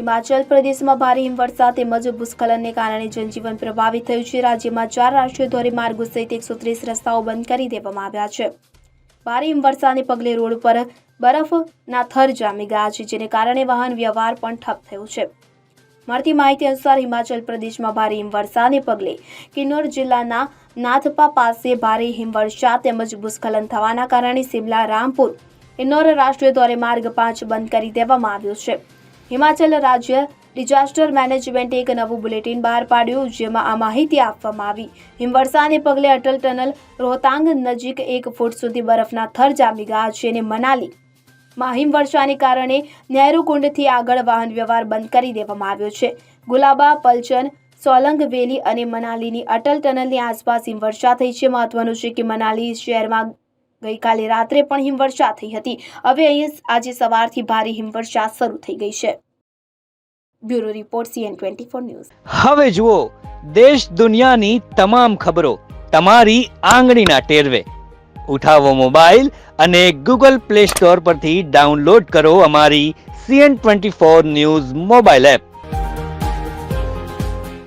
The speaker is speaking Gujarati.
હિમાચલ પ્રદેશમાં ભારે હિમવર્ષા તેમજ ભૂસ્ખલનને કારણે જનજીવન પ્રભાવિત થયું છે. રાજ્યમાં ચાર રાષ્ટ્રીય ધોરીમાર્ગો સહિત એકસો ત્રીસ રસ્તાઓ બંધ કરી દેવામાં આવ્યા છે. ભારે હિમવર્ષાને પગલે રોડ પર બરફના થર જામી ગયા છે, જેને કારણે વાહન વ્યવહાર પણ ઠપ થયો છે. મળતી માહિતી અનુસાર હિમાચલ પ્રદેશમાં ભારે હિમવર્ષાને પગલે કિન્નોર જિલ્લાના નાથપા પાસે ભારે હિમવર્ષા તેમજ ભૂસ્ખલન થવાના કારણે સિમલા, રામપુર, ઇન્નોર રાષ્ટ્રીય ધોરીમાર્ગ પાંચ બંધ કરી દેવામાં આવ્યો છે. હિમાચલ રાજ્ય ડિઝાસ્ટર મેનેજમેન્ટે એક નવું બુલેટિન બહાર પાડ્યું, જેમાં આ માહિતી આપવામાં આવી. હિમવર્ષાને પગલે અટલ ટનલ રોહતાંગ નજીક એક ફૂટ સુધી બરફના થર જામી ગયા છે અને મનાલી માં હિમવર્ષાને કારણે નહેરુ કુંડથી આગળ વાહન વ્યવહાર બંધ કરી દેવામાં આવ્યો છે. ગુલાબા, પલચન, સોલંગ વેલી અને મનાલીની અટલ ટનલની આસપાસ હિમવર્ષા થઈ છે. મહત્વનું છે કે મનાલી શહેરમાં ગઈકાલે રાત્રે પણ હિમવર્ષા થઈ હતી. હવે અહીં આજે સવારથી ભારે હિમવર્ષા શરૂ થઈ ગઈ છે. Bureau report CN twenty four news. હવે જુઓ, દેશ દુનિયાની તમામ ખબરો તમારી આંગળીના ટેરવે. ઉઠાવો મોબાઈલ અને ગૂગલ પ્લે સ્ટોર પરથી ડાઉનલોડ કરો અમારી CN twenty four news mobile app.